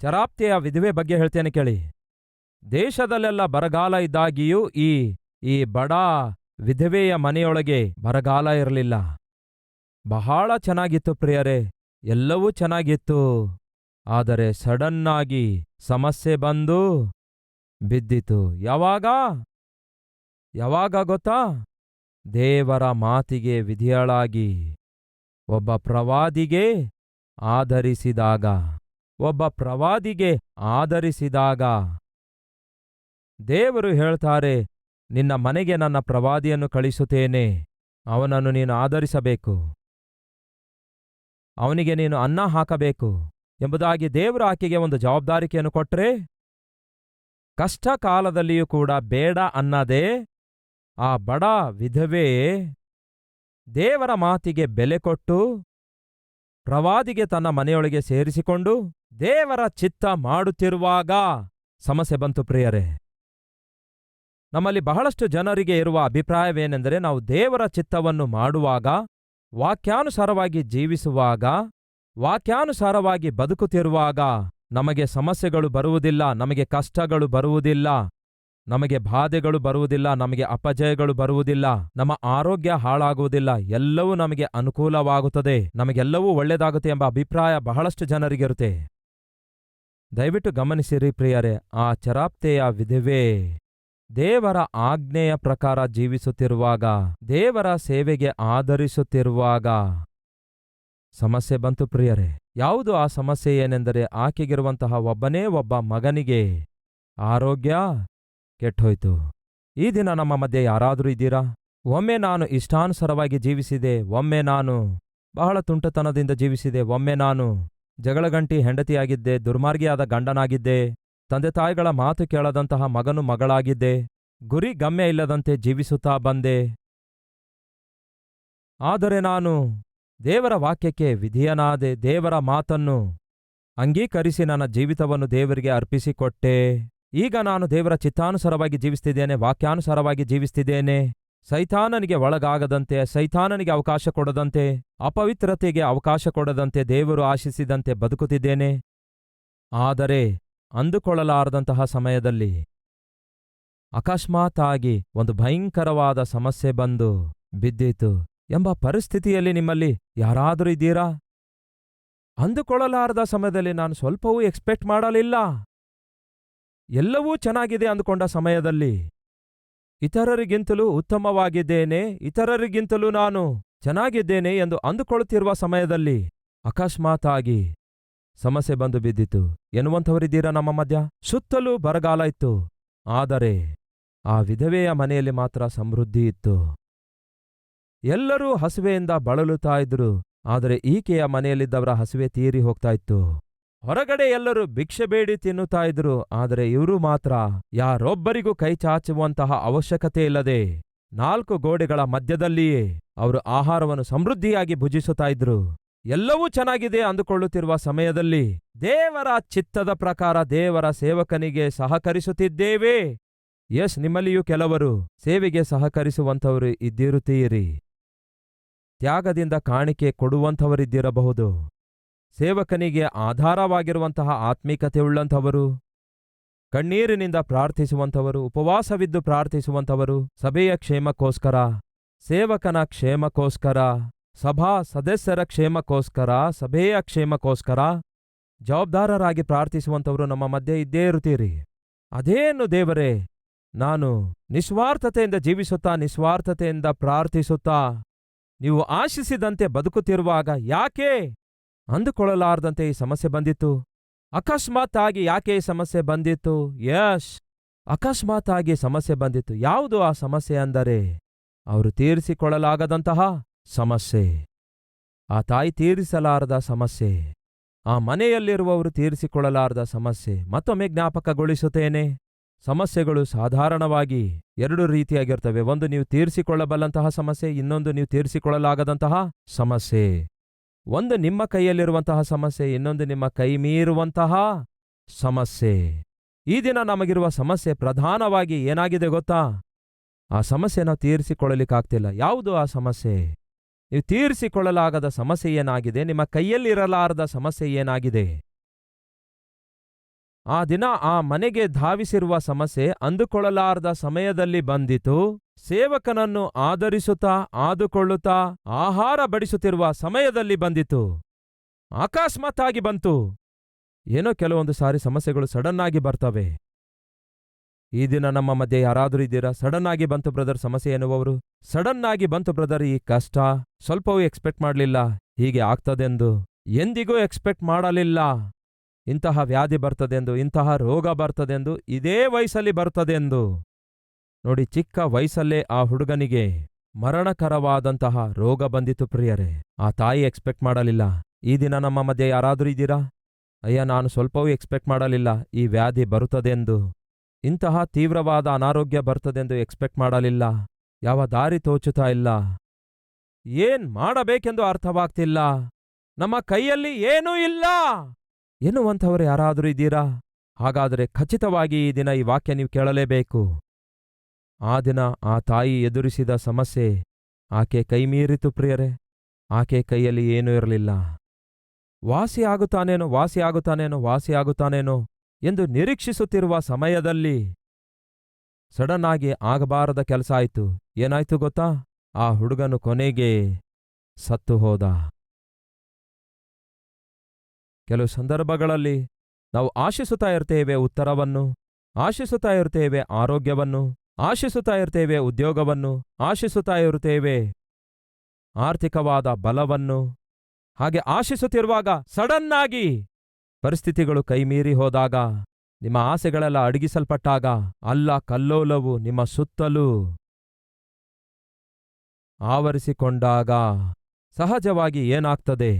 ಚರಾಪ್ತಿಯ ವಿಧವೆ ಬಗ್ಗೆ ಹೇಳ್ತೇನೆ ಕೇಳಿ. ದೇಶದಲ್ಲೆಲ್ಲ ಬರಗಾಲ ಇದ್ದಾಗಿಯೂ ಈ ಈ ಬಡ ವಿಧವೆಯ ಮನೆಯೊಳಗೆ ಬರಗಾಲ ಇರಲಿಲ್ಲ. ಬಹಳ ಚೆನ್ನಾಗಿತ್ತು ಪ್ರಿಯರೇ, ಎಲ್ಲವೂ ಚೆನ್ನಾಗಿತ್ತು. ಆದರೆ ಸಡನ್ನಾಗಿ ಸಮಸ್ಯೆ ಬಂದು ಬಿದ್ದಿತು. ಯಾವಾಗ? ಯಾವಾಗ ಗೊತ್ತಾ? ದೇವರ ಮಾತಿಗೆ ವಿಧಿಯಳಾಗಿ, ಒಬ್ಬ ಪ್ರವಾದಿಗೆ ಆಧರಿಸಿದಾಗ. ಒಬ್ಬ ಪ್ರವಾದಿಗೆ ಆಧರಿಸಿದಾಗ ದೇವರು ಹೇಳ್ತಾರೆ, ನಿನ್ನ ಮನೆಗೆ ನನ್ನ ಪ್ರವಾದಿಯನ್ನು ಕಳಿಸುತ್ತೇನೆ, ಅವನನ್ನು ನೀನು ಆಧರಿಸಬೇಕು ಅವನಿಗೆ ನೀನು ಅನ್ನ ಹಾಕಬೇಕು ಎಂಬುದಾಗಿ ದೇವರು ಆಕೆಗೆ ಒಂದು ಜವಾಬ್ದಾರಿಕೆಯನ್ನು ಕೊಟ್ಟರೆ ಕಷ್ಟ ಕಾಲದಲ್ಲಿಯೂ ಕೂಡ ಬೇಡ ಅನ್ನದೆ, ಆ ಬಡ ವಿಧವೆ ದೇವರ ಮಾತಿಗೆ ಬೆಲೆ ಕೊಟ್ಟು ಪ್ರವಾದಿಗೆ ತನ್ನ ಮನೆಯೊಳಗೆ ಸೇರಿಸಿಕೊಂಡು ದೇವರ ಚಿತ್ತ ಮಾಡುತ್ತಿರುವಾಗ ಸಮಸ್ಯೆ ಬಂತು ಪ್ರಿಯರೇ. ನಮ್ಮಲ್ಲಿ ಬಹಳಷ್ಟು ಜನರಿಗೆ ಇರುವ ಅಭಿಪ್ರಾಯವೇನೆಂದರೆ ನಾವು ದೇವರ ಚಿತ್ತವನ್ನು ಮಾಡುವಾಗ, ವಾಕ್ಯಾನುಸಾರವಾಗಿ ಜೀವಿಸುವಾಗ, ವಾಕ್ಯಾನುಸಾರವಾಗಿ ಬದುಕುತ್ತಿರುವಾಗ ನಮಗೆ ಸಮಸ್ಯೆಗಳು ಬರುವುದಿಲ್ಲ, ನಮಗೆ ಕಷ್ಟಗಳು ಬರುವುದಿಲ್ಲ, ನಮಗೆ ಬಾಧೆಗಳು ಬರುವುದಿಲ್ಲ, ನಮಗೆ ಅಪಜಯಗಳು ಬರುವುದಿಲ್ಲ, ನಮ್ಮ ಆರೋಗ್ಯ ಹಾಳಾಗುವುದಿಲ್ಲ, ಎಲ್ಲವೂ ನಮಗೆ ಅನುಕೂಲವಾಗುತ್ತದೆ, ನಮಗೆಲ್ಲವೂ ಒಳ್ಳೆಯದಾಗುತ್ತೆ ಎಂಬ ಅಭಿಪ್ರಾಯ ಬಹಳಷ್ಟು ಜನರಿಗಿರುತ್ತೆ. ದಯವಿಟ್ಟು ಗಮನಿಸಿರಿ ಪ್ರಿಯರೇ, ಆ ಚರಾಪ್ತೆಯ ವಿಧವೆ. ದೇವರ ಆಜ್ಞೆಯ ಪ್ರಕಾರ ಜೀವಿಸುತ್ತಿರುವಾಗ, ದೇವರ ಸೇವೆಗೆ ಆಧರಿಸುತ್ತಿರುವಾಗ. ಸಮಸ್ಯೆ ಬಂತು ಪ್ರಿಯರೇ, ಯಾವುದು ಆ ಸಮಸ್ಯೆ ಏನೆಂದರೆ ಆಕೆಗಿರುವಂತಹ ಒಬ್ಬನೇ ಒಬ್ಬ ಮಗನಿಗೆ ಆರೋಗ್ಯ ಕೆಟ್ಟೋಯ್ತು. ಈ ದಿನ ನಮ್ಮ ಮಧ್ಯೆ ಯಾರಾದರೂ ಇದ್ದೀರಾ? ಒಮ್ಮೆ ನಾನು ಇಷ್ಟಾನುಸಾರವಾಗಿ ಜೀವಿಸಿದೆ, ಒಮ್ಮೆ ನಾನು ಬಹಳ ತುಂಟತನದಿಂದ ಜೀವಿಸಿದೆ, ಒಮ್ಮೆ ನಾನು ಜಗಳಗಂಟಿ ಹೆಂಡತಿಯಾಗಿದ್ದೆ, ದುರ್ಮಾರ್ಗಿಯಾದ ಗಂಡನಾಗಿದ್ದೆ, ತಂದೆ ತಾಯಿಗಳ ಮಾತು ಕೇಳದಂತಹ ಮಗನು ಮಗಳಾಗಿದ್ದೆ, ಗುರಿ ಗಮ್ಯ ಇಲ್ಲದಂತೆ ಜೀವಿಸುತ್ತಾ ಬಂದೆ. ಆದರೆ ನಾನು ದೇವರ ವಾಕ್ಯಕ್ಕೆ ವಿಧಿಯನಾದೆ, ದೇವರ ಮಾತನ್ನು ಅಂಗೀಕರಿಸಿ ನನ್ನ ಜೀವಿತವನ್ನು ದೇವರಿಗೆ ಅರ್ಪಿಸಿಕೊಟ್ಟೆ. ಈಗ ನಾನು ದೇವರ ಚಿತ್ತಾನುಸಾರವಾಗಿ ಜೀವಿಸ್ತಿದ್ದೇನೆ ವಾಕ್ಯಾನುಸಾರವಾಗಿ ಜೀವಿಸ್ತಿದ್ದೇನೆ ಸೈತಾನನಿಗೆ ಒಳಗಾಗದಂತೆ, ಸೈತಾನನಿಗೆ ಅವಕಾಶ ಕೊಡದಂತೆ, ಅಪವಿತ್ರತೆಗೆ ಅವಕಾಶ ಕೊಡದಂತೆ ದೇವರು ಆಶಿಸಿದಂತೆ ಬದುಕುತ್ತಿದ್ದೇನೆ. ಆದರೆ ಅಂದುಕೊಳ್ಳಲಾರದಂತಹ ಸಮಯದಲ್ಲಿ ಅಕಸ್ಮಾತ್ತಾಗಿ ಒಂದು ಭಯಂಕರವಾದ ಸಮಸ್ಯೆ ಬಂದು ಬಿದ್ದಿತು ಎಂಬ ಪರಿಸ್ಥಿತಿಯಲ್ಲಿ ನಿಮ್ಮಲ್ಲಿ ಯಾರಾದರೂ ಇದ್ದೀರಾ? ಅಂದುಕೊಳ್ಳಲಾರದ ಸಮಯದಲ್ಲಿ ನಾನು ಸ್ವಲ್ಪವೂ ಎಕ್ಸ್ಪೆಕ್ಟ್ ಮಾಡಲಿಲ್ಲ. ಎಲ್ಲವೂ ಚೆನ್ನಾಗಿದೆ ಅಂದುಕೊಂಡ ಸಮಯದಲ್ಲಿ ಇತರರಿಗಿಂತಲೂ ಉತ್ತಮವಾಗಿದ್ದೇನೆ, ಇತರರಿಗಿಂತಲೂ ನಾನು ಚೆನ್ನಾಗಿದ್ದೇನೆ ಎಂದು ಅಂದುಕೊಳ್ಳುತ್ತಿರುವ ಸಮಯದಲ್ಲಿ ಅಕಸ್ಮಾತಾಗಿ ಸಮಸ್ಯೆ ಬಂದು ಬಿದ್ದಿತು. ಎನ್ನುವಂಥವರಿದ್ದೀರಾ ನಮ್ಮ ಮಧ್ಯ? ಸುತ್ತಲೂ ಬರಗಾಲ ಇತ್ತು. ಆದರೆ ಆ ವಿಧವೆಯ ಮನೆಯಲ್ಲಿ ಮಾತ್ರ ಸಮೃದ್ಧಿ ಇತ್ತು. ಎಲ್ಲರೂ ಹಸುವೆಯಿಂದ ಬಳಲುತ್ತಾ ಇದ್ರು ಆದರೆ ಈಕೆಯ ಮನೆಯಲ್ಲಿದ್ದವರ ಹಸುವೆ ತೀರಿ ಹೋಗ್ತಾ ಇತ್ತು. ಹೊರಗಡೆ ಎಲ್ಲರೂ ಭಿಕ್ಷೆ ಬೇಡಿ ತಿನ್ನುತ್ತಾ ಇದ್ರು ಆದರೆ ಇವರು ಮಾತ್ರ, ಯಾರೊಬ್ಬರಿಗೂ ಕೈ ಚಾಚುವಂತಹ ಅವಶ್ಯಕತೆ ಇಲ್ಲದೆ ನಾಲ್ಕು ಗೋಡೆಗಳ ಮಧ್ಯದಲ್ಲಿಯೇ ಅವರು ಆಹಾರವನ್ನು ಸಮೃದ್ಧಿಯಾಗಿ ಭುಜಿಸುತ್ತಾ ಇದ್ರು ಎಲ್ಲವೂ ಚೆನ್ನಾಗಿದೆ ಅಂದುಕೊಳ್ಳುತ್ತಿರುವ ಸಮಯದಲ್ಲಿ ದೇವರ ಚಿತ್ತದ ಪ್ರಕಾರ ದೇವರ ಸೇವಕನಿಗೆ ಸಹಕರಿಸುತ್ತಿದ್ದೇವೆ. ಎಸ್ ನಿಮ್ಮಲ್ಲಿಯೂ ಕೆಲವರು ಸೇವೆಗೆ ಸಹಕರಿಸುವಂಥವರು ಇದ್ದಿರುತ್ತೀರಿ. ತ್ಯಾಗದಿಂದ ಕಾಣಿಕೆ ಕೊಡುವಂಥವರಿದ್ದಿರಬಹುದು. ಸೇವಕನಿಗೆ ಆಧಾರವಾಗಿರುವಂತಹ ಆತ್ಮೀಕತೆಯುಳ್ಳಂಥವರು, ಕಣ್ಣೀರಿನಿಂದ ಪ್ರಾರ್ಥಿಸುವಂಥವರು, ಉಪವಾಸವಿದ್ದು ಪ್ರಾರ್ಥಿಸುವಂಥವರು, ಸಭೆಯ ಕ್ಷೇಮಕ್ಕೋಸ್ಕರ, ಸೇವಕನ ಕ್ಷೇಮಕ್ಕೋಸ್ಕರ, ಸಭಾ ಸದಸ್ಯರ ಕ್ಷೇಮಕ್ಕೋಸ್ಕರ, ಸಭೆಯ ಕ್ಷೇಮಕ್ಕೋಸ್ಕರ ಜವಾಬ್ದಾರರಾಗಿ ಪ್ರಾರ್ಥಿಸುವಂಥವರು ನಮ್ಮ ಮಧ್ಯೆ ಇದ್ದೇ ಇರುತ್ತೀರಿ. ಅದೇನು ದೇವರೇ, ನಾನು ನಿಸ್ವಾರ್ಥತೆಯಿಂದ ಜೀವಿಸುತ್ತಾ ನಿಸ್ವಾರ್ಥತೆಯಿಂದ ಪ್ರಾರ್ಥಿಸುತ್ತಾ, ನೀವು ಆಶಿಸಿದಂತೆ ಬದುಕುತ್ತಿರುವಾಗ ಯಾಕೆ ಅಂದುಕೊಳ್ಳಲಾರದಂತೆ ಈ ಸಮಸ್ಯೆ ಬಂದಿತ್ತು. ಅಕಸ್ಮಾತ್ ಆಗಿ ಯಾಕೆ ಈ ಸಮಸ್ಯೆ ಬಂದಿತ್ತು? ಯಶ್! ಅಕಸ್ಮಾತ್ ಆಗಿ ಸಮಸ್ಯೆ ಬಂದಿತ್ತು. ಯಾವುದು ಆ ಸಮಸ್ಯೆ ಅಂದರೆ? ಅವರು ತೀರಿಸಿಕೊಳ್ಳಲಾಗದಂತಹ ಸಮಸ್ಯೆ. ಆ ತಾಯಿ ತೀರಿಸಲಾರದ ಸಮಸ್ಯೆ. ಆ ಮನೆಯಲ್ಲಿರುವವರು ತೀರಿಸಿಕೊಳ್ಳಲಾರದ ಸಮಸ್ಯೆ. ಮತ್ತೊಮ್ಮೆ ಜ್ಞಾಪಕಗೊಳಿಸುತ್ತೇನೆ. ಸಮಸ್ಯೆಗಳು ಸಾಧಾರಣವಾಗಿ ಎರಡು ರೀತಿಯಾಗಿರ್ತವೆ. ಒಂದು ನೀವು ತೀರಿಸಿಕೊಳ್ಳಬಲ್ಲಂತಹ ಸಮಸ್ಯೆ, ಇನ್ನೊಂದು ನೀವು ತೀರಿಸಿಕೊಳ್ಳಲಾಗದಂತಹ ಸಮಸ್ಯೆ. ಒಂದು ನಿಮ್ಮ ಕೈಯಲ್ಲಿರುವಂತಹ ಸಮಸ್ಯೆ, ಇನ್ನೊಂದು ನಿಮ್ಮ ಕೈ ಮೀರುವಂತಹ ಸಮಸ್ಯೆ. ಈ ದಿನ ನಮಗಿರುವ ಸಮಸ್ಯೆ ಪ್ರಧಾನವಾಗಿ ಏನಾಗಿದೆ ಗೊತ್ತಾ? ಆ ಸಮಸ್ಯೆ ನಾವು ತೀರಿಸಿಕೊಳ್ಳಲಿಕ್ಕಾಗ್ತಿಲ್ಲ ಯಾವುದು ಆ ಸಮಸ್ಯೆ? ನೀವು ತೀರಿಸಿಕೊಳ್ಳಲಾಗದ ಸಮಸ್ಯೆ ಏನಾಗಿದೆ? ನಿಮ್ಮ ಕೈಯಲ್ಲಿರಲಾರದ ಸಮಸ್ಯೆ ಏನಾಗಿದೆ? ಆ ದಿನ ಆ ಮನೆಗೆ ಧಾವಿಸಿರುವ ಸಮಸ್ಯೆ ಅಂದುಕೊಳ್ಳಲಾರದ ಸಮಯದಲ್ಲಿ ಬಂದಿತು. ಸೇವಕನನ್ನು ಆದರಿಸುತ್ತಾ ಆದುಕೊಳ್ಳುತ್ತಾ, ಆಹಾರ ಬಡಿಸುತ್ತಿರುವ ಸಮಯದಲ್ಲಿ ಬಂದಿತು. ಅಕಸ್ಮಾತ್ತಾಗಿ ಬಂತು. ಏನೋ ಕೆಲವೊಂದು ಸಾರಿ ಸಮಸ್ಯೆಗಳು ಸಡನ್ ಆಗಿ ಬರ್ತವೆ. ಈ ದಿನ ನಮ್ಮ ಮಧ್ಯೆ ಯಾರಾದರೂ ಇದ್ದೀರಾ? ಆಗಿ ಬಂತು ಬ್ರದರ್ ಸಮಸ್ಯೆ ಎನ್ನುವವರು. ಆಗಿ ಬಂತು ಬ್ರದರ್ ಈ ಕಷ್ಟ. ಸ್ವಲ್ಪವೂ ಎಕ್ಸ್ಪೆಕ್ಟ್ ಮಾಡಲಿಲ್ಲ. ಹೀಗೆ ಆಗ್ತದೆಂದು. ಎಂದಿಗೂ ಎಕ್ಸ್ಪೆಕ್ಟ್ ಮಾಡಲಿಲ್ಲ. ಇಂತಹ ವ್ಯಾಧಿ ಬರ್ತದೆಂದು, ಇಂತಹ ರೋಗ ಬರ್ತದೆಂದು, ಇದೇ ವಯಸ್ಸಲ್ಲಿ ಬರ್ತದೆಂದು. ನೋಡಿ ಚಿಕ್ಕ ವಯಸ್ಸಲ್ಲೇ ಆ ಹುಡುಗನಿಗೆ ಮರಣಕರವಾದಂತಹ ರೋಗ ಬಂದಿತು ಪ್ರಿಯರೇ. ಆ ತಾಯಿ ಎಕ್ಸ್ಪೆಕ್ಟ್ ಮಾಡಲಿಲ್ಲ. ಈ ದಿನ ನಮ್ಮ ಮಧ್ಯೆ ಯಾರಾದರೂ ಇದ್ದೀರಾ? ಅಯ್ಯ, ನಾನು ಸ್ವಲ್ಪವೂ ಎಕ್ಸ್ಪೆಕ್ಟ್ ಮಾಡಲಿಲ್ಲ. ಈ ವ್ಯಾಧಿ ಬರುತ್ತದೆಂದು. ಇಂತಹ ತೀವ್ರವಾದ ಅನಾರೋಗ್ಯ ಬರ್ತದೆಂದು ಎಕ್ಸ್ಪೆಕ್ಟ್ ಮಾಡಲಿಲ್ಲ. ಯಾವ ದಾರಿ ತೋಚುತ್ತಾ ಇಲ್ಲ. ಏನ್ ಮಾಡಬೇಕೆಂದು ಅರ್ಥವಾಗ್ತಿಲ್ಲ. ನಮ್ಮ ಕೈಯಲ್ಲಿ ಏನೂ ಇಲ್ಲ. ಎನ್ನುವಂಥವರು ಯಾರಾದರೂ ಇದ್ದೀರಾ? ಹಾಗಾದರೆ ಖಚಿತವಾಗಿ ಈ ದಿನ ಈ ವಾಕ್ಯ ನೀವು ಕೇಳಲೇಬೇಕು. ಆ ದಿನ ಆ ತಾಯಿ ಎದುರಿಸಿದ ಸಮಸ್ಯೆ ಆಕೆ ಕೈಮೀರಿತು ಪ್ರಿಯರೇ, ಆಕೆ ಕೈಯಲ್ಲಿ ಏನೂ ಇರಲಿಲ್ಲ. ವಾಸಿ ಆಗುತ್ತಾನೇನೋ ವಾಸಿ ಆಗುತ್ತಾನೇನೋ ವಾಸಿ ಆಗುತ್ತಾನೇನೋ ಎಂದು ನಿರೀಕ್ಷಿಸುತ್ತಿರುವ ಸಮಯದಲ್ಲಿ ಸಡನ್ ಆಗಿ ಆಗಬಾರದ ಕೆಲಸ ಆಯಿತು. ಏನಾಯ್ತು ಗೊತ್ತಾ? ಆ ಹುಡುಗನು ಕೊನೆಗೆ ಸತ್ತು ಹೋದ. ಕೆಲವು ಸಂದರ್ಭಗಳಲ್ಲಿ ನಾವು ಆಶಿಸುತ್ತಾ ಇರ್ತೇವೆ ಉತ್ತರವನ್ನು, ಆಶಿಸುತ್ತಾ ಇರ್ತೇವೆ ಆರೋಗ್ಯವನ್ನು ಆಶಿಸುತ್ತಾ ಇರ್ತೇವೆ ಉದ್ಯೋಗವನ್ನು, ಆಶಿಸುತ್ತಾ ಇರುತ್ತೇವೆ ಆರ್ಥಿಕವಾದ ಬಲವನ್ನು. ಹಾಗೆ ಆಶಿಸುತ್ತಿರುವಾಗ ಸಡನ್ ಆಗಿ ಪರಿಸ್ಥಿತಿಗಳು ಕೈಮೀರಿ ಹೋದಾಗ, ನಿಮ್ಮ ಆಸೆಗಳೆಲ್ಲ ಅಡಗಿಸಲ್ಪಟ್ಟಾಗ ಅಲ್ಲ ಕಲ್ಲೋಲವು ನಿಮ್ಮ ಸುತ್ತಲೂ ಆವರಿಸಿಕೊಂಡಾಗ ಸಹಜವಾಗಿ ಏನಾಗ್ತದೆ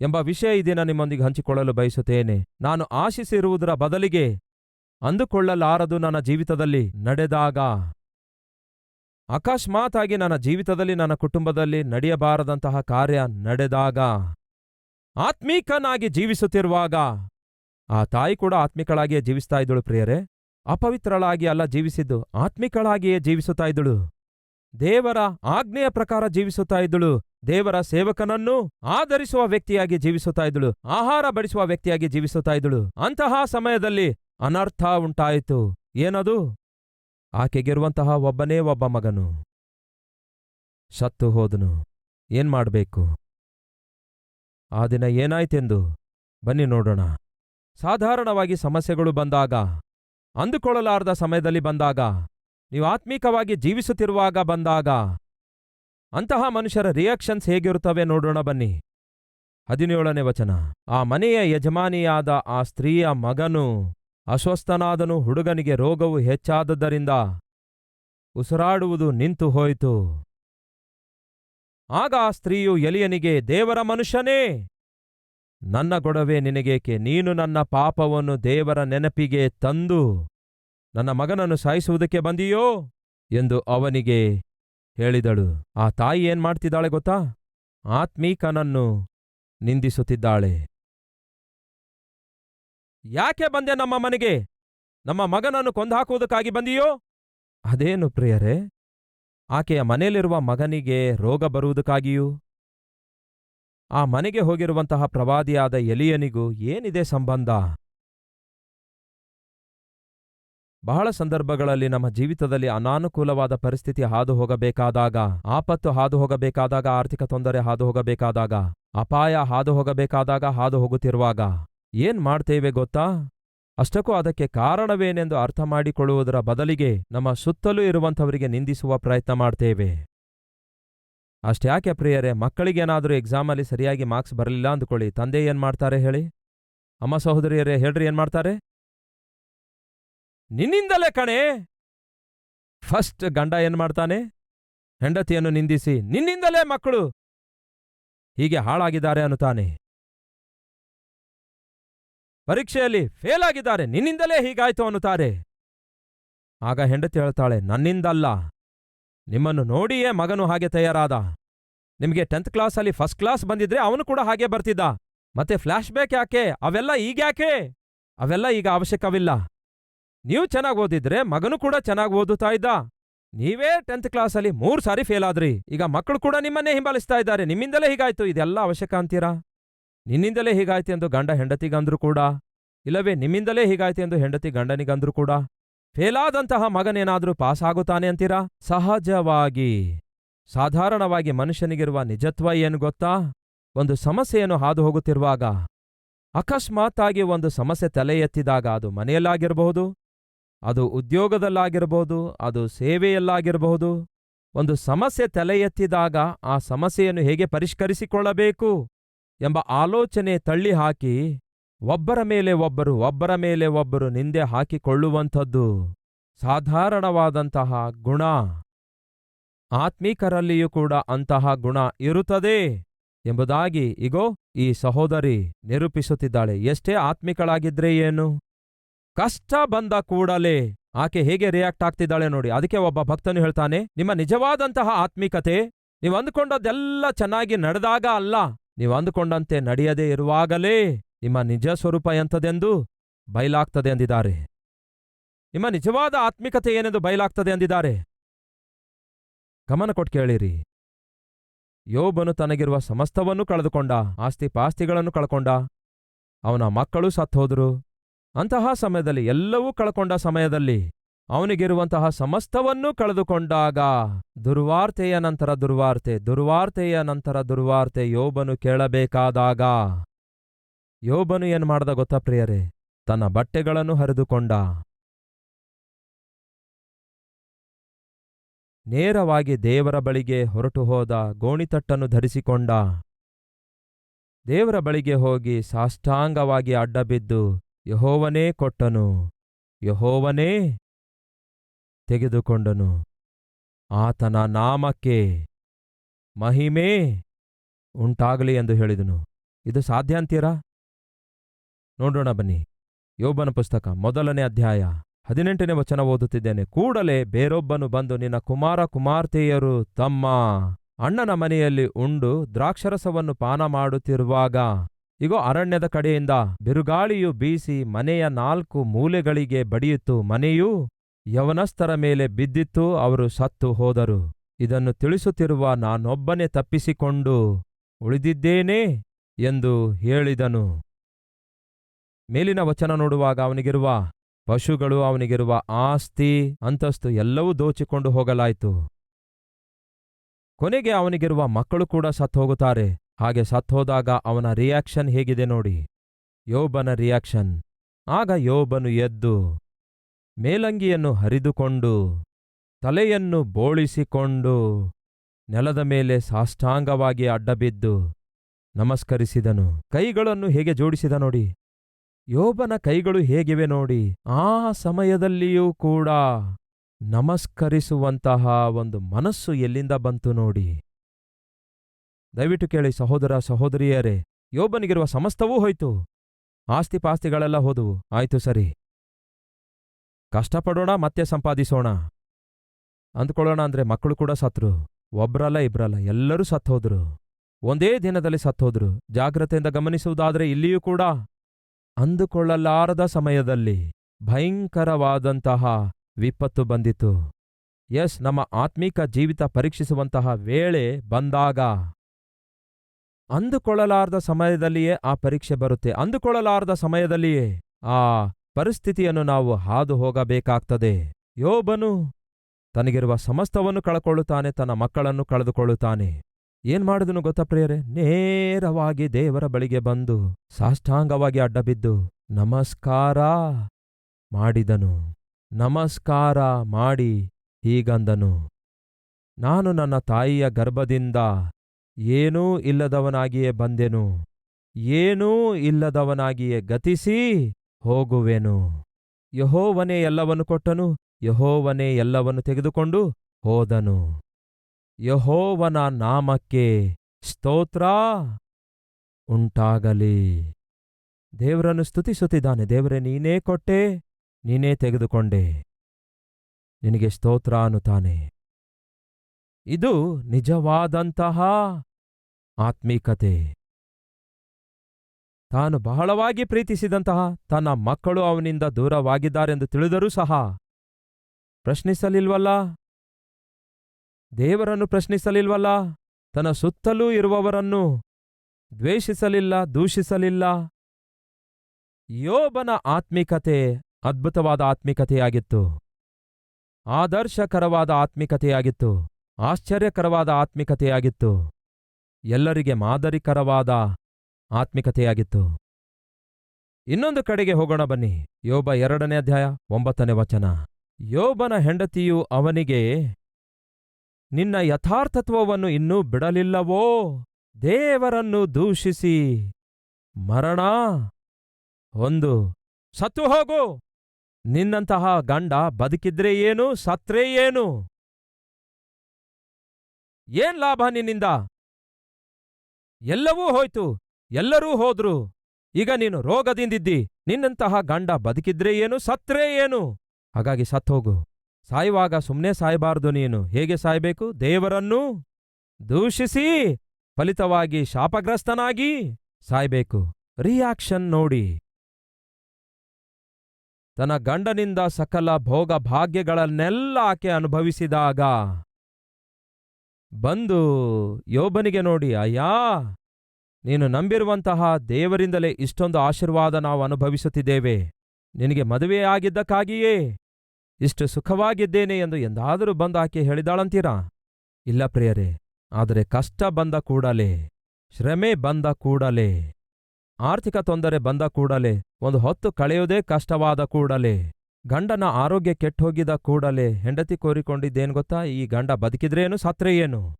ಎಂಬ ವಿಷಯ ಇದನ್ನು ದಿನ ನಿಮ್ಮೊಂದಿಗೆ ಹಂಚಿಕೊಳ್ಳಲು ಬಯಸುತ್ತೇನೆ. ನಾನು ಆಶಿಸಿರುವುದರ ಬದಲಿಗೆ ಅಂದುಕೊಳ್ಳಲಾರದು ನನ್ನ ಜೀವಿತದಲ್ಲಿ ನಡೆದಾಗ. ಅಕಸ್ಮಾತಾಗಿ ನನ್ನ ಜೀವಿತದಲ್ಲಿ ನನ್ನ ಕುಟುಂಬದಲ್ಲಿ ನಡೆಯಬಾರದಂತಹ ಕಾರ್ಯ ನಡೆದಾಗ. ಆತ್ಮೀಕನಾಗಿ ಜೀವಿಸುತ್ತಿರುವಾಗ. ಆ ತಾಯಿ ಕೂಡ ಆತ್ಮಿಕಳಾಗಿಯೇ ಜೀವಿಸ್ತಾ ಇದ್ದಳು ಪ್ರಿಯರೇ. ಅಪವಿತ್ರಳಾಗಿ ಅಲ್ಲ ಜೀವಿಸಿದ್ದು, ಆತ್ಮಿಕಳಾಗಿಯೇ ಜೀವಿಸುತ್ತಾ ಇದ್ದಳು. ದೇವರ ಆಜ್ಞೆಯ ಪ್ರಕಾರ ಜೀವಿಸುತ್ತಾ ಇದ್ದಳು. ದೇವರ ಸೇವಕನನ್ನು ಆಧರಿಸುವ ವ್ಯಕ್ತಿಯಾಗಿ ಜೀವಿಸುತ್ತಾ ಇದ್ದಳು. ಆಹಾರ ಬಡಿಸುವ ವ್ಯಕ್ತಿಯಾಗಿ ಜೀವಿಸುತ್ತಾ ಇದ್ದಳು. ಅಂತಹ ಸಮಯದಲ್ಲಿ ಅನರ್ಥ ಉಂಟಾಯಿತು. ಏನದು? ಆಕೆಗಿರುವಂತಹ ಒಬ್ಬನೇ ಒಬ್ಬ ಮಗನು. ಸತ್ತು ಹೋದನು. ಏನ್ ಮಾಡ್ಬೇಕು? ಆ ದಿನ ಏನಾಯ್ತೆಂದು? ಬನ್ನಿ ನೋಡೋಣ. ಸಾಧಾರಣವಾಗಿ ಸಮಸ್ಯೆಗಳು ಬಂದಾಗ, ಅಂದುಕೊಳ್ಳಲಾರದ ಸಮಯದಲ್ಲಿ ಬಂದಾಗ, ನೀವು ಆತ್ಮೀಕವಾಗಿ ಜೀವಿಸುತ್ತಿರುವಾಗ ಬಂದಾಗ, ಅಂತಹ ಮನುಷ್ಯರ ರಿಯಾಕ್ಷನ್ಸ್ ಹೇಗಿರುತ್ತವೆ ನೋಡೋಣ ಬನ್ನಿ. ಹದಿನೇಳನೇ ವಚನ. ಆ ಮನೆಯ ಯಜಮಾನಿಯಾದ ಆ ಸ್ತ್ರೀಯ ಮಗನು ಅಸ್ವಸ್ಥನಾದನು ಹುಡುಗನಿಗೆ ರೋಗವು ಹೆಚ್ಚಾದದ್ದರಿಂದ ಉಸಿರಾಡುವುದು ನಿಂತು ಹೋಯಿತು. ಆಗ ಆ ಸ್ತ್ರೀಯು ಎಲಿಯನಿಗೆ, ದೇವರ ಮನುಷ್ಯನೇ, ನನ್ನ ಗೊಡವೆ ನಿನಗೇಕೆ? ನೀನು ನನ್ನ ಪಾಪವನ್ನು ದೇವರ ನೆನಪಿಗೆ ತಂದು ನನ್ನ ಮಗನನ್ನು ಸಾಯಿಸುವುದಕ್ಕೆ ಬಂದಿಯೋ? ಎಂದು ಅವನಿಗೆ ಹೇಳಿದಳು. ಆ ತಾಯಿ ಏನ್ಮಾಡ್ತಿದ್ದಾಳೆ ಗೊತ್ತಾ? ಆತ್ಮೀಕನನ್ನು ನಿಂದಿಸುತ್ತಿದ್ದಾಳೆ. ಯಾಕೆ ಬಂದೆ ನಮ್ಮ ಮನೆಗೆ? ನಮ್ಮ ಮಗನನ್ನು ಕೊಂದುಹಾಕುವುದಕ್ಕಾಗಿ ಬಂದಿಯೋ? ಅದೇನು ಪ್ರಿಯರೇ, ಆಕೆಯ ಮನೆಯಲ್ಲಿರುವ ಮಗನಿಗೆ ರೋಗ ಬರುವುದಕ್ಕಾಗಿಯೂ? ಆ ಮನೆಗೆ ಹೋಗಿರುವಂತಹ ಪ್ರವಾದಿಯಾದ ಎಲಿಯನಿಗೂ ಏನಿದೆ ಸಂಬಂಧ? ಬಹಳ ಸಂದರ್ಭಗಳಲ್ಲಿ ನಮ್ಮ ಜೀವಿತದಲ್ಲಿ ಅನಾನುಕೂಲವಾದ ಪರಿಸ್ಥಿತಿ ಹಾದು ಹೋಗಬೇಕಾದಾಗ ಆಪತ್ತು ಹಾದು ಹೋಗಬೇಕಾದಾಗ ಆರ್ಥಿಕ ತೊಂದರೆ ಹಾದು ಹೋಗಬೇಕಾದಾಗ ಅಪಾಯ ಹಾದು ಹೋಗಬೇಕಾದಾಗ ಹಾದು ಹೋಗುತ್ತಿರುವಾಗ ಏನ್ ಮಾಡ್ತೇವೆ ಗೊತ್ತಾ? ಅಷ್ಟಕ್ಕೂ ಅದಕ್ಕೆ ಕಾರಣವೇನೆಂದು ಅರ್ಥ ಮಾಡಿಕೊಳ್ಳುವುದರ ಬದಲಿಗೆ ನಮ್ಮ ಸುತ್ತಲೂ ಇರುವಂಥವರಿಗೆ ನಿಂದಿಸುವ ಪ್ರಯತ್ನ ಮಾಡ್ತೇವೆ. ಅಷ್ಟ್ಯಾಕೆ ಪ್ರಿಯರೇ, ಮಕ್ಕಳಿಗೇನಾದರೂ ಎಕ್ಸಾಮಲ್ಲಿ ಸರಿಯಾಗಿ ಮಾರ್ಕ್ಸ್ ಬರಲಿಲ್ಲ ಅಂದ್ಕೊಳ್ಳಿ. ತಂದೆ ಏನ್ ಮಾಡ್ತಾರೆ ಹೇಳಿ? ಅಮ್ಮ ಸಹೋದರಿಯರೇ, ಹೇಳ್ರಿ ಏನ್ ಮಾಡ್ತಾರೆ? ನಿನ್ನಿಂದಲೇ ಕಣೆ! ಫಸ್ಟ್ ಗಂಡ ಏನ್ ಮಾಡ್ತಾನೆ? ಹೆಂಡತಿಯನ್ನು ನಿಂದಿಸಿ, ನಿನ್ನಿಂದಲೇ ಮಕ್ಕಳು ಹೀಗೆ ಹಾಳಾಗಿದ್ದಾರೆ ಅನ್ನುತ್ತಾನೆ ಪರೀಕ್ಷೆಯಲ್ಲಿ ಫೇಲ್ ಆಗಿದ್ದಾರೆ. ನಿನ್ನಿಂದಲೇ ಹೀಗಾಯ್ತು ಅನ್ನುತ್ತಾರೆ. ಆಗ ಹೆಂಡತಿ ಹೇಳ್ತಾಳೆ ನನ್ನಿಂದಲ್ಲ. ನಿಮ್ಮನ್ನು ನೋಡಿಯೇ ಮಗನು ಹಾಗೆ ತಯಾರಾದ. ನಿಮಗೆ ಟೆಂತ್ ಕ್ಲಾಸಲ್ಲಿ ಫಸ್ಟ್ ಕ್ಲಾಸ್ ಬಂದಿದ್ರೆ ಅವನು ಕೂಡ ಹಾಗೆ ಬರ್ತಿದ್ದ. ಮತ್ತೆ ಫ್ಲ್ಯಾಶ್ ಬ್ಯಾಕ್ ಯಾಕೆ? ಅವೆಲ್ಲ ಈಗ್ಯಾಕೆ ಅವೆಲ್ಲ ಈಗ ಅವಶ್ಯಕವಿಲ್ಲ. ನೀವು ಚೆನ್ನಾಗಿ ಓದಿದ್ರೆ ಮಗನು ಕೂಡ ಚೆನ್ನಾಗಿ ಓದುತ್ತಾ ಇದ್ದ. ನೀವೇ ಟೆಂತ್ ಕ್ಲಾಸಲ್ಲಿ ಮೂರು ಸಾರಿ ಫೇಲ್ ಆದ್ರಿ. ಈಗ ಮಕ್ಕಳು ಕೂಡ ನಿಮ್ಮನ್ನೇ ಹಿಂಬಾಲಿಸ್ತಾ ಇದ್ದಾರೆ. ನಿಮ್ಮಿಂದಲೇ ಹೀಗಾಯ್ತು. ಇದೆಲ್ಲ ಅವಶ್ಯಕ ಅಂತೀರಾ? ನಿನ್ನಿಂದಲೇ ಹೀಗಾಯ್ತು ಎಂದು ಗಂಡ ಹೆಂಡತಿಗಂದ್ರೂ ಕೂಡ? ಇಲ್ಲವೇ, ನಿಮ್ಮಿಂದಲೇ ಹೀಗಾಯ್ತು ಎಂದು ಹೆಂಡತಿ ಗಂಡನಿಗಂದ್ರೂ ಕೂಡ? ಫೇಲಾದಂತಹ ಮಗನೇನಾದರೂ ಪಾಸ್ ಆಗುತ್ತಾನೆ ಅಂತೀರಾ? ಸಹಜವಾಗಿ. ಸಾಧಾರಣವಾಗಿ ಮನುಷ್ಯನಿಗಿರುವ ನಿಜತ್ವ ಏನು ಗೊತ್ತಾ? ಒಂದು ಸಮಸ್ಯೆಯನ್ನು ಹಾದು ಹೋಗುತ್ತಿರುವಾಗ ಅಕಸ್ಮಾತ್ತಾಗಿ ಒಂದು ಸಮಸ್ಯೆ ತಲೆ ಎತ್ತಿದಾಗ ಅದು ಮನೆಯಲ್ಲಾಗಿರಬಹುದು? ಅದು ಉದ್ಯೋಗದಲ್ಲಾಗಿರಬಹುದು? ಅದು ಸೇವೆಯಲ್ಲಾಗಿರಬಹುದು? ಒಂದು ಸಮಸ್ಯೆ ತಲೆ ಎತ್ತಿದಾಗ ಆ ಸಮಸ್ಯೆಯನ್ನು ಹೇಗೆ ಪರಿಷ್ಕರಿಸಿಕೊಳ್ಳಬೇಕು? ಎಂಬ ಆಲೋಚನೆ ತಳ್ಳಿ ಹಾಕಿ ಒಬ್ಬರ ಮೇಲೆ ಒಬ್ಬರು, ಒಬ್ಬರ ಮೇಲೆ ಒಬ್ಬರು ನಿಂದೆ ಹಾಕಿಕೊಳ್ಳುವಂಥದ್ದು ಸಾಧಾರಣವಾದಂತಹ ಗುಣ. ಆತ್ಮೀಕರಲ್ಲಿಯೂ ಕೂಡ ಅಂತಹ ಗುಣ ಇರುತ್ತದೆ ಎಂಬುದಾಗಿ ಇಗೋ, ಈ ಸಹೋದರಿ ನಿರೂಪಿಸುತ್ತಿದ್ದಾಳೆ. ಎಷ್ಟೇ ಆತ್ಮಿಕಳಾಗಿದ್ರೆ ಏನು? ಕಷ್ಟ ಬಂದ ಕೂಡಲೇ ಆಕೆ ಹೇಗೆ ರಿಯಾಕ್ಟ್ ಆಗ್ತಿದ್ದಾಳೆ ನೋಡಿ. ಅದಕ್ಕೆ ಒಬ್ಬ ಭಕ್ತನು ಹೇಳ್ತಾನೆ, ನಿಮ್ಮ ನಿಜವಾದಂತಹ ಆತ್ಮಿಕತೆ, ನೀವು ಅಂದುಕೊಂಡದ್ದೆಲ್ಲ ಚೆನ್ನಾಗಿ ನಡೆದಾಗ ಅಲ್ಲ ನೀವು ಅಂದುಕೊಂಡಂತೆ ನಡೆಯದೇ ಇರುವಾಗಲೇ ನಿಮ್ಮ ನಿಜ ಸ್ವರೂಪ ಎಂಥದೆಂದು ಬಯಲಾಗ್ತದೆ ಅಂದಿದ್ದಾರೆ ನಿಮ್ಮ ನಿಜವಾದ ಆತ್ಮಿಕತೆ ಏನೆಂದು ಬಯಲಾಗ್ತದೆ ಅಂದಿದ್ದಾರೆ ಗಮನ ಕೊಟ್ಟು ಕೇಳಿರಿ. ಯೋಬನು ತನಗಿರುವ ಸಮಸ್ತವನ್ನೂ ಕಳೆದುಕೊಂಡ ಆಸ್ತಿ ಪಾಸ್ತಿಗಳನ್ನು ಕಳ್ಕೊಂಡ, ಅವನ ಮಕ್ಕಳು ಸತ್ತೋದ್ರು. ಅಂತಹ ಸಮಯದಲ್ಲಿ ಎಲ್ಲವೂ ಕಳ್ಕೊಂಡ ಸಮಯದಲ್ಲಿ ಅವನಿಗಿರುವಂತಹ ಸಮಸ್ತವನ್ನೂ ಕಳೆದುಕೊಂಡಾಗ ದುರ್ವಾರ್ತೆಯ ನಂತರ ದುರ್ವಾರ್ತೆ, ದುರ್ವಾರ್ತೆಯ ನಂತರ ದುರ್ವಾರ್ತೆ ಯೋಬನು ಕೇಳಬೇಕಾದಾಗ ಯೋಬನು ಏನ್ ಮಾಡ್ದ ಗೊತ್ತಾ ಪ್ರಿಯರೇ? ತನ್ನ ಬಟ್ಟೆಗಳನ್ನು ಹರಿದುಕೊಂಡ. ನೇರವಾಗಿ ದೇವರ ಬಳಿಗೆ ಹೊರಟು ಹೋದ, ಗೋಣಿತಟ್ಟನ್ನು ಧರಿಸಿಕೊಂಡ. ದೇವರ ಬಳಿಗೆ ಹೋಗಿ ಸಾಷ್ಟಾಂಗವಾಗಿ ಅಡ್ಡಬಿದ್ದು, ಯಹೋವನೇ ಕೊಟ್ಟನು. ಯಹೋವನೇ ತೆಗೆದುಕೊಂಡನು. ಆತನ ನಾಮಕ್ಕೆ ಮಹಿಮೆ ಉಂಟಾಗಲಿ ಎಂದು ಹೇಳಿದನು. ಇದು ಸಾಧ್ಯ ಅಂತೀರಾ? ನೋಡೋಣ ಬನ್ನಿ. ಯೋಬನ ಪುಸ್ತಕ, ಮೊದಲನೇ ಅಧ್ಯಾಯ, ಹದಿನೆಂಟನೇ ವಚನ ಓದುತ್ತಿದ್ದೇನೆ. ಕೂಡಲೇ ಬೇರೊಬ್ಬನು ಬಂದು, ನಿನ್ನ ಕುಮಾರ ಕುಮಾರ್ತೆಯರು ತಮ್ಮ ಅಣ್ಣನ ಮನೆಯಲ್ಲಿ ಉಂಡು, ದ್ರಾಕ್ಷರಸವನ್ನು ಪಾನ ಮಾಡುತ್ತಿರುವಾಗ, ಇಗೋ, ಅರಣ್ಯದ ಕಡೆಯಿಂದ ಬಿರುಗಾಳಿಯು ಬೀಸಿ ಮನೆಯ ನಾಲ್ಕು ಮೂಲೆಗಳಿಗೆ ಬಡಿಯಿತು. ಮನೆಯೂ ಯವನಸ್ಥರ ಮೇಲೆ ಬಿದ್ದಿತ್ತು, ಅವರು ಸತ್ತು ಹೋದರು. ಇದನ್ನು ತಿಳಿಸುತ್ತಿರುವ ನಾನೊಬ್ಬನೇ ತಪ್ಪಿಸಿಕೊಂಡು, ಉಳಿದಿದ್ದೇನೆ ಎಂದು ಹೇಳಿದನು. ಮೇಲಿನ ವಚನ ನೋಡುವಾಗ ಅವನಿಗಿರುವ ಪಶುಗಳು, ಅವನಿಗಿರುವ ಆಸ್ತಿ, ಅಂತಸ್ತು ಎಲ್ಲವೂ ದೋಚಿಕೊಂಡು ಹೋಗಲಾಯಿತು. ಕೊನೆಗೆ ಅವನಿಗಿರುವ ಮಕ್ಕಳು ಕೂಡ ಸತ್ತೋಗುತ್ತಾರೆ ಹಾಗೆ ಸತ್ತೋದಾಗ ಅವನ ರಿಯಾಕ್ಷನ್ ಹೇಗಿದೆ ನೋಡಿ. ಯೋಬನ ರಿಯಾಕ್ಷನ್ ಆಗ ಯೋಬನು ಎದ್ದು ಮೇಲಂಗಿಯನ್ನು ಹರಿದುಕೊಂಡು ತಲೆಯನ್ನು ಬೋಳಿಸಿಕೊಂಡು ನೆಲದ ಮೇಲೆ ಸಾಷ್ಟಾಂಗವಾಗಿ ಅಡ್ಡಬಿದ್ದು ನಮಸ್ಕರಿಸಿದನು. ಕೈಗಳನ್ನು ಹೇಗೆ ಜೋಡಿಸಿದ ನೋಡಿ. ಯೋಬನ ಕೈಗಳು ಹೇಗಿವೆ ನೋಡಿ. ಆ ಸಮಯದಲ್ಲಿಯೂ ಕೂಡ ನಮಸ್ಕರಿಸುವಂತಹ ಒಂದು ಮನಸ್ಸು ಎಲ್ಲಿಂದ ಬಂತು ನೋಡಿ. ದಯವಿಟ್ಟು ಕೇಳಿ ಸಹೋದರ, ಸಹೋದರಿಯರೇ, ಯೋಬನಿಗಿರುವ ಸಮಸ್ತವೂ ಹೋಯ್ತು. ಆಸ್ತಿಪಾಸ್ತಿಗಳೆಲ್ಲ ಹೋದವು. ಆಯ್ತು, ಸರಿ. ಕಷ್ಟಪಡೋಣ, ಮತ್ತೆ ಸಂಪಾದಿಸೋಣ. ಅಂದ್ಕೊಳ್ಳೋಣ ಅಂದ್ರೆ ಮಕ್ಕಳು ಕೂಡ ಸತ್ರು. ಒಬ್ರಲ್ಲ ಇಬ್ರಲ್ಲ, ಎಲ್ಲರೂ ಸತ್ತೋದ್ರು ಒಂದೇ ದಿನದಲ್ಲಿ ಸತ್ತೋದ್ರು ಜಾಗ್ರತೆಯಿಂದ ಗಮನಿಸುವುದಾದರೆ ಇಲ್ಲಿಯೂ ಕೂಡ. ಅಂದುಕೊಳ್ಳಲಾರದ ಸಮಯದಲ್ಲಿ ಭಯಂಕರವಾದಂತಹ ವಿಪತ್ತು ಬಂದಿತು ಎಸ್, ನಮ್ಮ ಆತ್ಮೀಕ ಜೀವಿತ ಪರೀಕ್ಷಿಸುವಂತಹ ವೇಳೆ ಬಂದಾಗ ಅಂದುಕೊಳ್ಳಲಾರದ ಸಮಯದಲ್ಲಿಯೇ ಆ ಪರೀಕ್ಷೆ ಬರುತ್ತೆ. ಅಂದುಕೊಳ್ಳಲಾರದ ಸಮಯದಲ್ಲಿಯೇ ಆ ಪರಿಸ್ಥಿತಿಯನ್ನು ನಾವು ಹಾದು ಹೋಗಬೇಕಾಗ್ತದೆ. ಯೋಬನು ತನಗಿರುವ ಸಮಸ್ತವನ್ನು ಕಳಕೊಳ್ಳುತ್ತಾನೆ, ತನ್ನ ಮಕ್ಕಳನ್ನು ಕಳೆದುಕೊಳ್ಳುತ್ತಾನೆ. ಏನ್ ಮಾಡಿದನು ಗೊತ್ತಾ ಪ್ರಿಯರೇ? ನೇರವಾಗಿ ದೇವರ ಬಳಿಗೆ ಬಂದು ಸಾಷ್ಟಾಂಗವಾಗಿ ಅಡ್ಡಬಿದ್ದು, ನಮಸ್ಕಾರ ಮಾಡಿದನು. ನಮಸ್ಕಾರ ಮಾಡಿ ಹೀಗಂದನು. ನಾನು ನನ್ನ ತಾಯಿಯ ಗರ್ಭದಿಂದ ಏನೂ ಇಲ್ಲದವನಾಗಿಯೇ ಬಂದೆನು. ಏನೂ ಇಲ್ಲದವನಾಗಿಯೇ ಗತಿಸಿ ಹೋಗುವೆನು. ಯಹೋವನೇ ಎಲ್ಲವನ್ನು ಕೊಟ್ಟನು, ಯಹೋವನೇ ಎಲ್ಲವನ್ನು ತೆಗೆದುಕೊಂಡು ಹೋದನು. ಯಹೋವನ ನಾಮಕ್ಕೆ ಸ್ತೋತ್ರ ಉಂಟಾಗಲಿ. ದೇವರನ್ನು ಸ್ತುತಿಸುತ್ತಿದ್ದಾನೆ. ದೇವರೇ, ನೀನೇ ಕೊಟ್ಟೆ, ನೀನೇ ತೆಗೆದುಕೊಂಡೆ. ನಿನಗೆ ಸ್ತೋತ್ರ ಅನ್ನುತ್ತಾನೆ. ಇದು ನಿಜವಾದಂತಹ ಆತ್ಮೀಕತೆ. ತಾನು ಬಹಳವಾಗಿ ಪ್ರೀತಿಸಿದಂತಹ ತನ್ನ ಮಕ್ಕಳು ಅವನಿಂದ ದೂರವಾಗಿದ್ದಾರೆಂದು ತಿಳಿದರೂ ಸಹ ಪ್ರಶ್ನಿಸಲಿಲ್ವಲ್ಲ? ದೇವರನ್ನು ಪ್ರಶ್ನಿಸಲಿಲ್ವಲ್ಲ? ತನ್ನ ಸುತ್ತಲೂ ಇರುವವರನ್ನು ದ್ವೇಷಿಸಲಿಲ್ಲ, ದೂಷಿಸಲಿಲ್ಲ? ಯೋಬನ ಆತ್ಮಿಕತೆ ಅದ್ಭುತವಾದ ಆತ್ಮಿಕತೆಯಾಗಿತ್ತು. ಆದರ್ಶಕರವಾದ ಆತ್ಮಿಕತೆಯಾಗಿತ್ತು. ಆಶ್ಚರ್ಯಕರವಾದ ಆತ್ಮಿಕತೆಯಾಗಿತ್ತು. ಎಲ್ಲರಿಗೆ ಮಾದರಿಕರವಾದ ಆತ್ಮಿಕತೆಯಾಗಿತ್ತು. ಇನ್ನೊಂದು ಕಡೆಗೆ ಹೋಗೋಣ ಬನ್ನಿ. ಯೋಬ ಎರಡನೇ ಅಧ್ಯಾಯ ಒಂಬತ್ತನೇ ವಚನ. ಯೋಬನ ಹೆಂಡತಿಯು ಅವನಿಗೆ, ನಿನ್ನ ಯಥಾರ್ಥತ್ವವನ್ನು ಇನ್ನೂ ಬಿಡಲಿಲ್ಲವೋ? ದೇವರನ್ನು ದೂಷಿಸಿ. ಮರಣ. ಒಂದು, ಸತ್ತು ಹೋಗು. ನಿನ್ನಂತಹ ಗಂಡ ಬದುಕಿದ್ರೆ ಏನು, ಸತ್ರೇ ಏನು? ಏನ್ ಲಾಭ ನಿನ್ನಿಂದ? ಎಲ್ಲವೂ ಹೋಯ್ತು. ಎಲ್ಲರೂ ಹೋದ್ರು. ಈಗ ನೀನು ರೋಗದಿಂದಿದ್ದಿ. ನಿನ್ನಂತಹ ಗಂಡ ಬದುಕಿದ್ರೆ ಏನು? ಸತ್ರೇ ಏನು? ಹಾಗಾಗಿ ಸತ್ತೋಗು ಸಾಯುವಾಗ ಸುಮ್ಮನೆ ಸಾಯಬಾರದು ನೀನು. ಹೇಗೆ ಸಾಯ್ಬೇಕು? ದೇವರನ್ನು ದೂಷಿಸಿ, ಫಲಿತವಾಗಿ ಶಾಪಗ್ರಸ್ತನಾಗಿ ಸಾಯ್ಬೇಕು. ರಿಯಾಕ್ಷನ್ ನೋಡಿ. ತನ್ನ ಗಂಡನಿಂದ ಸಕಲ ಭೋಗ ಭಾಗ್ಯಗಳನ್ನೆಲ್ಲ ಆಕೆ ಅನುಭವಿಸಿದಾಗ ಬಂದು ಯೋಬನಿಗೆ ನೋಡಿ, ಅಯ್ಯಾ ನೀನು ನಂಬಿರುವಂತಹ ದೇವರಿಂದಲೇ ಇಷ್ಟೊಂದು ಆಶೀರ್ವಾದ ನಾವು ಅನುಭವಿಸುತ್ತಿದ್ದೇವೆ. ನಿನಗೆ ಮದುವೆಯಾಗಿದ್ದಕ್ಕಾಗಿಯೇ ಇಷ್ಟು ಸುಖವಾಗಿದ್ದೇನೆ ಎಂದು ಎಂದಾದರೂ ಬಂದು ಆಕೆ ಹೇಳಿದಾಳಂತೀರಾ? ಇಲ್ಲ ಪ್ರಿಯರೇ, ಆದರೆ ಕಷ್ಟ ಬಂದ ಕೂಡಲೇ, ಶ್ರಮೆ ಬಂದ ಕೂಡಲೇ, ಆರ್ಥಿಕ ತೊಂದರೆ ಬಂದ ಕೂಡಲೇ, ಒಂದು ಹೊತ್ತು ಕಳೆಯುವುದೇ ಕಷ್ಟವಾದ ಕೂಡಲೇ, ಗಂಡನ ಆರೋಗ್ಯ ಕೆಟ್ಟೋಗಿದ ಕೂಡಲೇ ಹೆಂಡತಿ ಕೋರಿಕೊಂಡಿದ್ದೇನು ಗೊತ್ತಾ? ಈ ಗಂಡ ಬದುಕಿದ್ರೇನು ಸತ್ರೆಯೇನು ಏನು?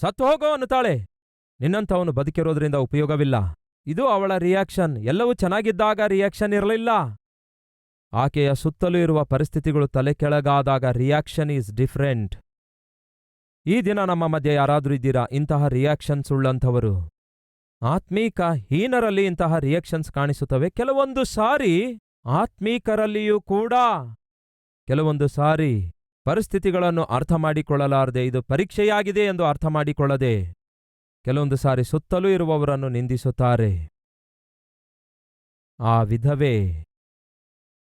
ಸತ್ತು ಹೋಗೋ ಅನ್ನುತ್ತಾಳೆ. ನಿನ್ನಂಥವನು ಬದುಕಿರೋದ್ರಿಂದ ಉಪಯೋಗವಿಲ್ಲ. ಇದು ಅವಳ ರಿಯಾಕ್ಷನ್ ಎಲ್ಲವೂ ಚೆನ್ನಾಗಿದ್ದಾಗ ರಿಯಾಕ್ಷನ್ ಇರಲಿಲ್ಲ. ಆಕೆಯ ಸುತ್ತಲೂ ಇರುವ ಪರಿಸ್ಥಿತಿಗಳು ತಲೆ ಕೆಳಗಾದಾಗ ರಿಯಾಕ್ಷನ್ ಈಸ್ ಡಿಫ್ರೆಂಟ್ ಈ ದಿನ ನಮ್ಮ ಮಧ್ಯೆ ಯಾರಾದರೂ ಇದ್ದೀರಾ? ಇಂತಹ ರಿಯಾಕ್ಷನ್ಸ್ ಉಳ್ಳಂಥವರು. ಆತ್ಮೀಕ ಹೀನರಲ್ಲಿ ಇಂತಹ ರಿಯಾಕ್ಷನ್ಸ್ ಕಾಣಿಸುತ್ತವೆ. ಕೆಲವೊಂದು ಸಾರಿ ಆತ್ಮೀಕರಲ್ಲಿಯೂ ಕೂಡ. ಕೆಲವೊಂದು ಸಾರಿ ಪರಿಸ್ಥಿತಿಗಳನ್ನು ಅರ್ಥ ಮಾಡಿಕೊಳ್ಳಲಾರದೆ ಇದು ಪರೀಕ್ಷೆಯಾಗಿದೆ ಎಂದು ಅರ್ಥ ಮಾಡಿಕೊಳ್ಳದೆ. ಕೆಲವೊಂದು ಸಾರಿ ಸುತ್ತಲೂ ಇರುವವರನ್ನು ನಿಂದಿಸುತ್ತಾರೆ. ಆ ವಿಧವೇ,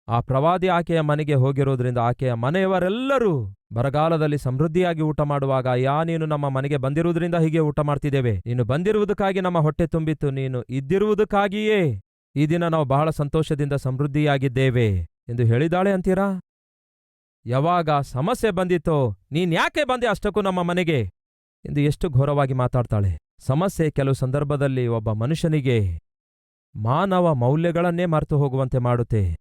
ಆ ಪ್ರವಾದಿ ಆಕೆಯ ಮನೆಗೆ ಹೋಗಿರೋದ್ರಿಂದ ಆಕೆಯ ಮನೆಯವರೆಲ್ಲರೂ ಬರಗಾಲದಲ್ಲಿ ಸಮೃದ್ಧಿಯಾಗಿ ಊಟ ಮಾಡುವಾಗ, ಯಾ ನೀನು ನಮ್ಮ ಮನೆಗೆ ಬಂದಿರುವುದರಿಂದ ಹೀಗೆ ಊಟ ಮಾಡ್ತಿದ್ದೇವೆ. ನೀನು ಬಂದಿರುವುದಕ್ಕಾಗಿ ನಮ್ಮ ಹೊಟ್ಟೆ ತುಂಬಿತ್ತು, ನೀನು ಇದ್ದಿರುವುದಕ್ಕಾಗಿಯೇ ಈ ದಿನ ನಾವು ಬಹಳ ಸಂತೋಷದಿಂದ ಸಮೃದ್ಧಿಯಾಗಿದ್ದೇವೆ ಎಂದು ಹೇಳಿದಾಳೆ ಅಂತೀರಾ? ಯಾವಾಗ ಸಮಸ್ಯೆ ಬಂದಿತ್ತೋ, ನೀನ್ಯಾಕೆ ಬಂದೆ ಅಷ್ಟಕ್ಕೂ ನಮ್ಮ ಮನೆಗೆ? ಎಂದು ಎಷ್ಟು ಘೋರವಾಗಿ ಮಾತಾಡ್ತಾಳೆ. ಸಮಸ್ಯೆ ಕೆಲವು ಸಂದರ್ಭದಲ್ಲಿ ಒಬ್ಬ ಮನುಷ್ಯನಿಗೆ ಮಾನವ ಮೌಲ್ಯಗಳನ್ನೇ ಮರೆತು ಹೋಗುವಂತೆ ಮಾಡುತ್ತೆ.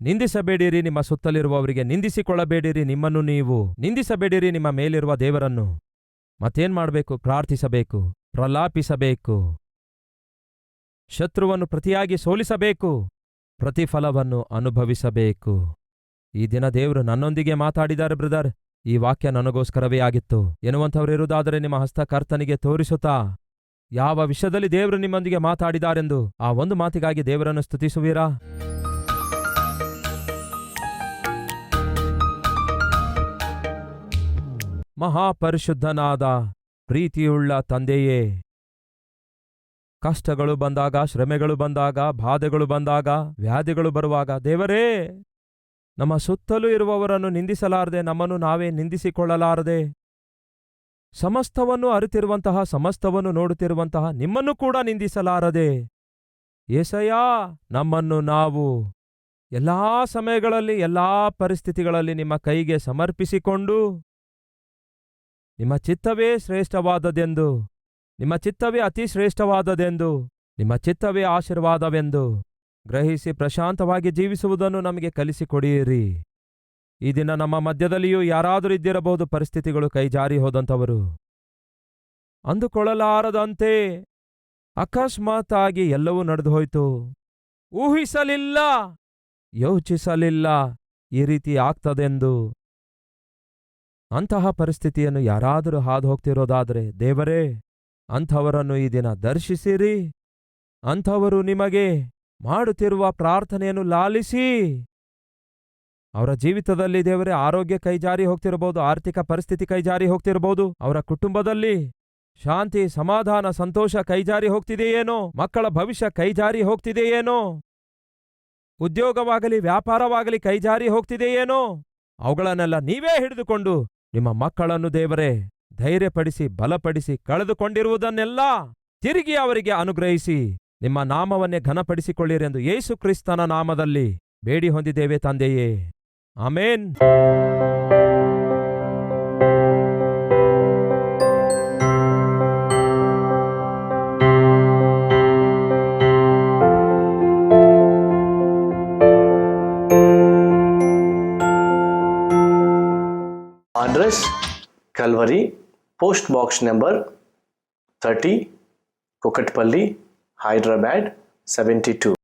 ನಿಂದಿಸಬೇಡಿರಿ, ನಿಮ್ಮ ಸುತ್ತಲಿರುವವರಿಗೆ ನಿಂದಿಸಿಕೊಳ್ಳಬೇಡಿರಿ, ನಿಮ್ಮನ್ನು ನೀವು ನಿಂದಿಸಬೇಡಿರಿ, ನಿಮ್ಮ ಮೇಲಿರುವ ದೇವರನ್ನು. ಮತ್ತೇನ್ ಮಾಡಬೇಕು? ಪ್ರಾರ್ಥಿಸಬೇಕು, ಪ್ರಲಾಪಿಸಬೇಕು. ಶತ್ರುವನ್ನು ಪ್ರತಿಯಾಗಿ ಸೋಲಿಸಬೇಕು, ಪ್ರತಿಫಲವನ್ನು ಅನುಭವಿಸಬೇಕು. ಈ ದಿನ ದೇವರು ನನ್ನೊಂದಿಗೆ ಮಾತಾಡಿದ್ದಾರೆ ಬ್ರದರ್. ಈ ವಾಕ್ಯ ನನಗೋಸ್ಕರವೇ ಆಗಿತ್ತು. ಎನ್ನುವಂಥವರಿರುವುದಾದರೆ ನಿಮ್ಮ ಹಸ್ತ ಕರ್ತನಿಗೆ ತೋರಿಸುತ್ತಾ? ಯಾವ ವಿಷಯದಲ್ಲಿ ದೇವರು ನಿಮ್ಮೊಂದಿಗೆ ಮಾತಾಡಿದಾರೆಂದು ಆ ಒಂದು ಮಾತಿಗಾಗಿ ದೇವರನ್ನು ಸ್ತುತಿಸುವಿರಾ? ಮಹಾಪರಿಶುದ್ಧನಾದ, ಪ್ರೀತಿಯುಳ್ಳ ತಂದೆಯೇ! ಕಷ್ಟಗಳು ಬಂದಾಗ, ಶ್ರಮೆಗಳು ಬಂದಾಗ, ಬಾಧೆಗಳು ಬಂದಾಗ, ವ್ಯಾಧಿಗಳು ಬರುವಾಗ, ದೇವರೇ! ನಮ್ಮ ಸುತ್ತಲೂ ಇರುವವರನ್ನು ನಿಂದಿಸಲಾರದೆ ನಮ್ಮನ್ನು ನಾವೇ ನಿಂದಿಸಿಕೊಳ್ಳಲಾರದೆ. ಸಮಸ್ತವನ್ನು ಅರಿತಿರುವಂತಹ, ಸಮಸ್ತವನ್ನು ನೋಡುತ್ತಿರುವಂತಹ ನಿಮ್ಮನ್ನು ಕೂಡ ನಿಂದಿಸಲಾರದೆ. ಏಸಯ್ಯಾ, ನಮ್ಮನ್ನು ನಾವು ಎಲ್ಲಾ ಸಮಯಗಳಲ್ಲಿ, ಎಲ್ಲಾ ಪರಿಸ್ಥಿತಿಗಳಲ್ಲಿ ನಿಮ್ಮ ಕೈಗೆ ಸಮರ್ಪಿಸಿಕೊಂಡು, ನಿಮ್ಮ ಚಿತ್ತವೇ ಶ್ರೇಷ್ಠವಾದದೆಂದು, ನಿಮ್ಮ ಚಿತ್ತವೇ ಅತಿ ಶ್ರೇಷ್ಠವಾದದೆಂದು ನಿಮ್ಮ ಚಿತ್ತವೇ ಆಶೀರ್ವಾದವೆಂದು ಗ್ರಹಿಸಿ ಪ್ರಶಾಂತವಾಗಿ ಜೀವಿಸುವುದನ್ನು ನಮಗೆ ಕಲಿಸಿಕೊಡಿಯಿರಿ ಈ ದಿನ ನಮ್ಮ ಮಧ್ಯದಲ್ಲಿಯೂ ಯಾರಾದರೂ ಇದ್ದಿರಬಹುದು, ಪರಿಸ್ಥಿತಿಗಳು ಕೈಜಾರಿ ಹೋದಂಥವರು. ಅಂದುಕೊಳ್ಳಲಾರದಂತೆ ಅಕಸ್ಮಾತ್ತಾಗಿ ಎಲ್ಲವೂ ನಡೆದು ಹೋಯಿತು ಊಹಿಸಲಿಲ್ಲ, ಯೋಚಿಸಲಿಲ್ಲ, ಈ ರೀತಿ ಆಗ್ತದೆಂದು. ಅಂತಹ ಪರಿಸ್ಥಿತಿಯನ್ನು ಯಾರಾದರೂ ಹಾದು ಹೋಗ್ತಿರೋದಾದರೆ ದೇವರೇ, ಅಂಥವರನ್ನು ಈ ದಿನ ದರ್ಶಿಸಿರಿ. ಅಂಥವರು ನಿಮಗೆ ಮಾಡುತ್ತಿರುವ ಪ್ರಾರ್ಥನೆಯನ್ನು ಲಾಲಿಸಿ. ಅವರ ಜೀವಿತದಲ್ಲಿ ದೇವರೇ ಆರೋಗ್ಯ ಕೈಜಾರಿ ಹೋಗ್ತಿರಬಹುದು, ಆರ್ಥಿಕ ಪರಿಸ್ಥಿತಿ ಕೈಜಾರಿ ಹೋಗ್ತಿರಬಹುದು, ಅವರ ಕುಟುಂಬದಲ್ಲಿ ಶಾಂತಿ, ಸಮಾಧಾನ, ಸಂತೋಷ ಕೈಜಾರಿ ಹೋಗ್ತಿದೆಯೇನೋ, ಮಕ್ಕಳ ಭವಿಷ್ಯ ಕೈಜಾರಿ ಹೋಗ್ತಿದೆಯೇನೋ, ಉದ್ಯೋಗವಾಗಲಿ, ವ್ಯಾಪಾರವಾಗಲಿ ಕೈಜಾರಿ ಹೋಗ್ತಿದೆಯೇನೋ, ಅವುಗಳನ್ನೆಲ್ಲ ನೀವೇ ಹಿಡಿದುಕೊಂಡು ನಿಮ್ಮ ಮಕ್ಕಳನ್ನು ದೇವರೇ ಧೈರ್ಯಪಡಿಸಿ, ಬಲಪಡಿಸಿ ಕಳೆದುಕೊಂಡಿರುವುದನ್ನೆಲ್ಲ ತಿರುಗಿ ಅವರಿಗೆ ಅನುಗ್ರಹಿಸಿ. ನಿಮ್ಮ ನಾಮವನ್ನೇ ಘನಪಡಿಸಿಕೊಳ್ಳಿರೆಂದು ಯೇಸು ಕ್ರಿಸ್ತನ ನಾಮದಲ್ಲಿ ಬೇಡಿ ಹೊಂದಿದ್ದೇವೆ ತಂದೆಯೇ. ಆಮೇನ್. address Calvary, post box number 30, Kokatpalli, Hyderabad 72.